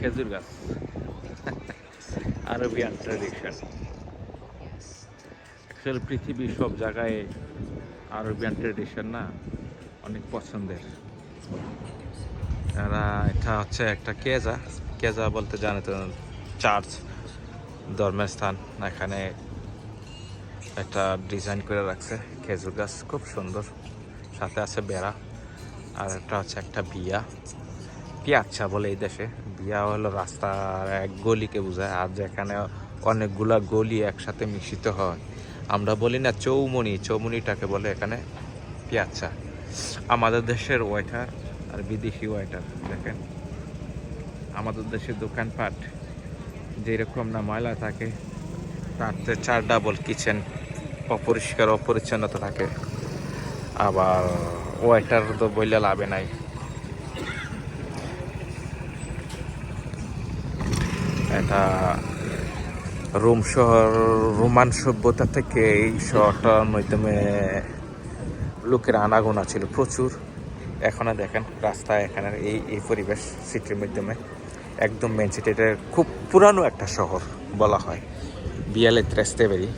খেজুর গাছ। Arabian tradition. Actually পৃথিবীর সব জায়গায় আরবিয়ান ট্রেডিশন না, অনেক পছন্দের। এরা এটা হচ্ছে একটা কেজা। কেজা বলতে জানে তো, চার্চ ধর্মের স্থান এখানে একটা ডিজাইন করে রাখছে খেজুর গাছ, খুব সুন্দর। সাথে আছে বেড়া। আর একটা হচ্ছে একটা বিয়া। পিয়াচ্ছা বলে এই দেশে। বিয়া হলো রাস্তার এক গলিকে বোঝায়, আর যেখানে অনেকগুলা গলি একসাথে মিশ্রিত হয়। আমরা বলি না চৌমনি, চৌমনিটাকে বলে এখানে পিয়াচ্ছা। আমাদের দেশের ওয়েটার আর বিদেশি ওয়েটার, দেখেন। আমাদের দেশের দোকানপাট যেরকম না ময়লা থাকে তার চার ডাবল কিচেন অপরিষ্কার, অপরিচ্ছন্নতা থাকে। আবার ওয়েটার তো বললে লাভে নাই। এটা রোম শহর, রোমান সভ্যতা থেকে এই শহরটার মাধ্যমে লোকের আনাগোনা ছিল প্রচুর। এখনও দেখেন রাস্তায় এখানে, এই এই পরিবেশ সিটির মাধ্যমে। একদম মেন সিটি এটা খুব পুরানো একটা শহর বলা হয়। বিয়ালে ত্রেস্তেবেরি।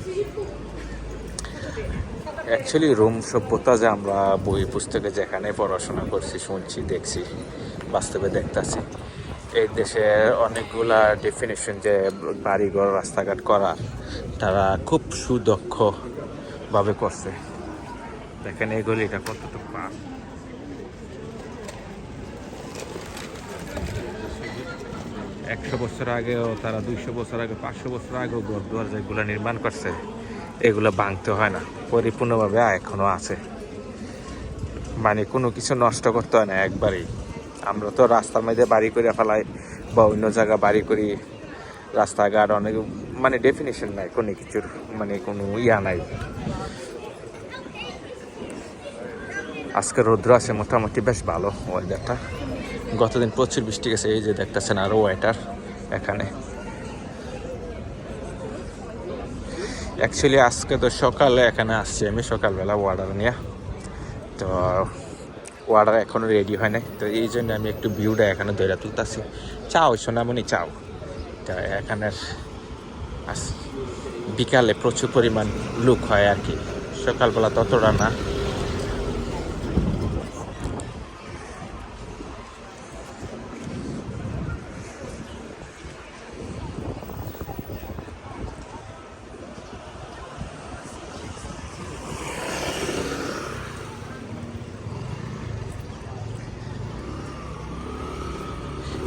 অ্যাকচুয়ালি রোম সভ্যতা যে আমরা বই পুস্তকে যেখানে পড়াশোনা করছি, শুনছি, দেখছি, বাস্তবে দেখতেছি। এই দেশে অনেকগুলা ডেফিনেশন যে বাড়িঘর, রাস্তাঘাট করা, তারা খুব সুদক্ষভাবে করছে। দেখেন এই গলিটা কতটুকু পার। একশো বছর আগেও তারা, দুইশো বছর আগে, পাঁচশো বছর আগেও ঘর দুয়ার যেগুলো নির্মাণ করছে, এগুলো ভাঙতে হয় না, পরিপূর্ণভাবে এখনও আছে। মানে কোনো কিছু নষ্ট করতে হয় না, একবারেই। আমরা তো রাস্তার মধ্যে বাড়ি করে ফেলাই বা অন্য জায়গা বাড়ি করি। রাস্তাঘাট অনেক মানে ডেফিনেশন নাই, কোনো কিছুর মানে কোনো ইয়া নাই। আজকে রৌদ্র আছে, মোটামুটি বেশ ভালো ওয়েদারটা গতদিন প্রচুর বৃষ্টি গেছে, এই যে দেখতেছেন আরও ওয়েটার এখানে। অ্যাকচুয়ালি আজকে তো সকালে এখানে আসছি আমি, সকালবেলা অর্ডার নিয়ে। তো অর্ডার এখনও রেডি হয় নাই। তো এই জন্য আমি একটু ভিউটা এখানে ধরে তুলতেছি। চাও, সোনামণি, চাও। তা এখানের বিকালে প্রচুর পরিমাণ লুক হয় আর কি। সকালবেলা ততটা না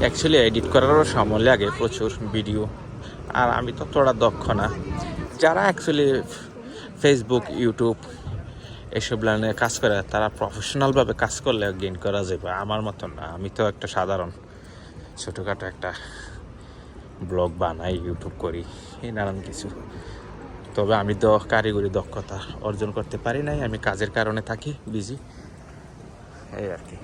অ্যাকচুয়ালি এডিট করারও সময় লাগে প্রচুর ভিডিও আর আমি তো তোরা দক্ষ না। যারা অ্যাকচুয়ালি ফেসবুক ইউটিউব এসব লাইনে কাজ করে, তারা প্রফেশনালভাবে কাজ করলে গেইন করা যাবে আমার মতন না। আমি তো একটা সাধারণ, ছোটোখাটো একটা ব্লগ বানাই ইউটিউব করি, এই নানান কিছু। তবে আমি তো কারিগরি দক্ষতা অর্জন করতে পারি নাই। আমি কাজের কারণে থাকি বিজি এই আর কি।